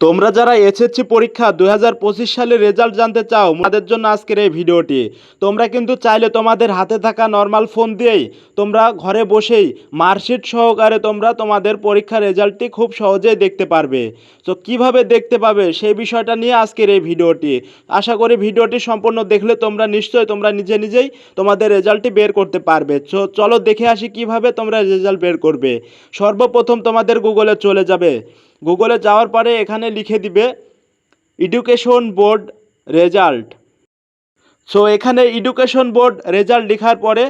তোমরা যারা এসএসসি পরীক্ষা দুই হাজার পঁচিশ সালের রেজাল্ট জানতে চাও তাদের জন্য আজকের এই ভিডিওটি। তোমরা কিন্তু চাইলে তোমাদের হাতে থাকা নর্মাল ফোন দিয়েই তোমরা ঘরে বসেই মার্কশিট সহকারে তোমরা তোমাদের পরীক্ষার রেজাল্টটি খুব সহজেই দেখতে পারবে। তো কীভাবে দেখতে পাবে সেই বিষয়টা নিয়ে আজকের এই ভিডিওটি। আশা করি ভিডিওটি সম্পূর্ণ দেখলে তোমরা নিশ্চয়ই তোমরা নিজে নিজেই তোমাদের রেজাল্টটি বের করতে পারবে। তো চলো দেখে আসি কীভাবে তোমরা রেজাল্ট বের করবে। সর্বপ্রথম তোমাদের গুগলে চলে যাবে। গুগলে যাওয়ার পরে এখানে লিখে দিবে এডুকেশন বোর্ড রেজাল্ট সো এখানে এডুকেশন বোর্ড রেজাল্ট লেখার পরে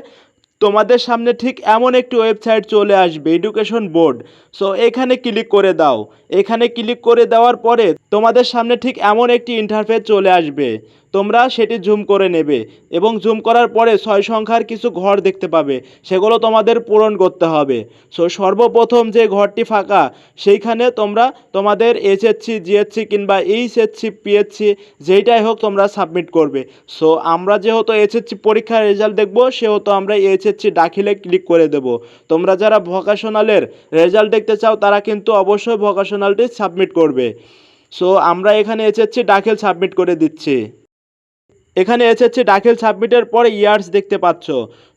তোমাদের সামনে ঠিক এমন একটি ওয়েবসাইট চলে আসবে এডুকেশন বোর্ড সো এখানে ক্লিক করে দাও। এখানে ক্লিক করে দেওয়ার পরে তোমাদের সামনে ঠিক এমন একটি ইন্টারফেস চলে আসবে। তোমরা সেটি জুম করে নেবে এবং জুম করার পরে ছয় সংখ্যার কিছু ঘর দেখতে পাবে, সেগুলো তোমাদের পূরণ করতে হবে। সো, সর্বপ্রথম যে ঘরটি ফাঁকা, সেইখানে তোমরা তোমাদের এইচএসসি জিএসসি কিংবা এইচএসসি, পিএসসি যেইটাই হোক তোমরা সাবমিট করবে। সো, আমরা যেহেতু এইচএসসি পরীক্ষার রেজাল্ট দেখব, সেহেতু আমরা এইচএসসি দাখিলে ক্লিক করে দেব। তোমরা যারা ভোকাশনালের রেজাল্ট দেখতে চাও, তারা কিন্তু অবশ্যই ভোকাশনালটি সাবমিট করবে। সো, আমরা এখানে এইচএসসি দাখিল সাবমিট করে দিচ্ছি। এখানে এসেছে দাখিল সাবমিটের পরে ইয়ার্স দেখতে পাচ্ছ।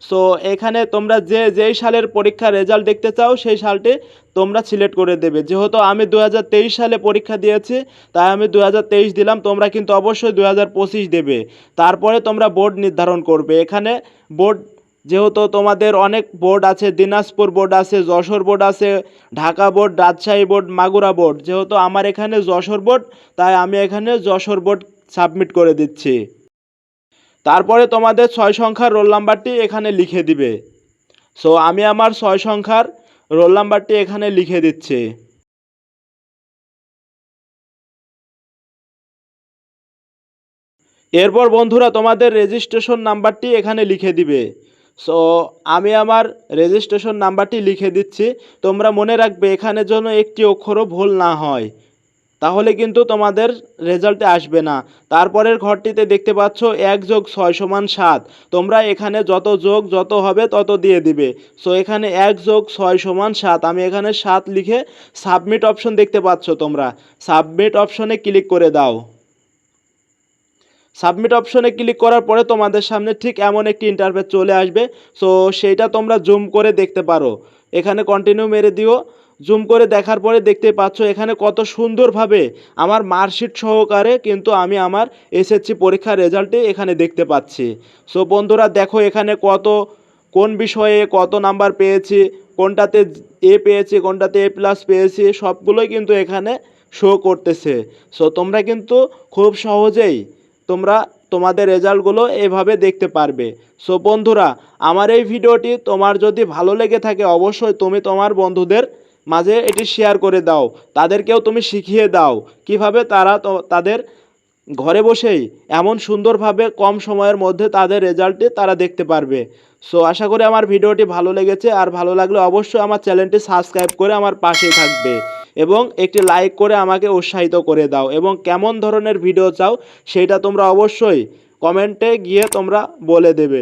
সো এখানে তোমরা যে, যেই সালের পরীক্ষার রেজাল্ট দেখতে চাও, সেই সালটি তোমরা সিলেক্ট করে দেবে। যেহেতু আমি দু হাজার তেইশ সালে পরীক্ষা দিয়েছি, তাই আমি দু হাজার তেইশ দিলাম, তোমরা কিন্তু অবশ্যই দু হাজার পঁচিশ দেবে। তারপরে তোমরা বোর্ড নির্ধারণ করবে। এখানে বোর্ড, যেহেতু তোমাদের অনেক বোর্ড আছে, দিনাজপুর বোর্ড আছে, যশোর বোর্ড আছে, Dhaka board, Rajshahi board, Magura board. যেহেতু আমার এখানে যশোর বোর্ড, তাই আমি এখানে যশোর বোর্ড সাবমিট করে দিচ্ছি। তারপরে তোমাদের ছয় সংখ্যার রোল নাম্বারটি এখানে লিখে দিবে। সো আমি আমার ছয় সংখ্যার রোল নাম্বারটি এখানে লিখে দিচ্ছি। এরপর বন্ধুরা, তোমাদের রেজিস্ট্রেশন নাম্বারটি এখানে লিখে দিবে। সো আমি আমার রেজিস্ট্রেশন নাম্বারটি লিখে দিচ্ছি। তোমরা মনে রাখবে, এখানে যেন একটি অক্ষরও ভুল না হয়। তাহলে কিন্তু তোমাদের রেজাল্টে আসবে না। তারপরের ঘরটিতে দেখতে পাচ্ছ এক যোগ ছয় সমান সাত। তোমরা এখানে যত যোগ যত হবে তত দিয়ে দিবে। সো এখানে এক যোগ ছয় সমান সাত। আমি এখানে সাত লিখে সাবমিট অপশন দেখতে পাচ্ছ তোমরা। সাবমিট অপশনে ক্লিক করে দাও। সাবমিট অপশনে ক্লিক করার পরে তোমাদের সামনে ঠিক এমন একটি ইন্টারফেস চলে আসবে। সো সেইটা তোমরা জুম করে দেখতে পারো। এখানে কন্টিনিউ মেরে দিও। জুম করে দেখার পরে দেখতে পাচ্ছ এখানে কত সুন্দরভাবে আমার মার্কশিট সহকারে কিন্তু আমি আমার এসএসসি পরীক্ষার রেজাল্টে এখানে দেখতে পাচ্ছি। সো বন্ধুরা, দেখো এখানে কত, কোন বিষয়ে কত নাম্বার পেয়েছি, কোনটাতে এ পেয়েছি, কোনটাতে এ প্লাস পেয়েছি, সবগুলোই কিন্তু এখানে শো করতেছে। সো তোমরা কিন্তু খুব সহজেই তোমরা তোমাদের রেজাল্টগুলো এভাবে দেখতে পারবে। সো বন্ধুরা, আমার এই ভিডিওটি তোমার যদি ভালো লেগে থাকে, অবশ্যই তুমি তোমার বন্ধুদের মাঝে এটি শেয়ার করে দাও। তাদেরকেও তুমি শিখিয়ে দাও কীভাবে তারা তাদের ঘরে বসেই এমন সুন্দরভাবে কম সময়ের মধ্যে তাদের রেজাল্টটি তারা দেখতে পারবে। সো আশা করি আমার ভিডিওটি ভালো লেগেছে। আর ভালো লাগলে অবশ্যই আমার চ্যানেলটি সাবস্ক্রাইব করে আমার পাশে থাকবে এবং একটি লাইক করে আমাকে উৎসাহিত করে দাও এবং কেমন ধরনের ভিডিও চাও সেটা তোমরা অবশ্যই কমেন্টে গিয়ে তোমরা বলে দেবে।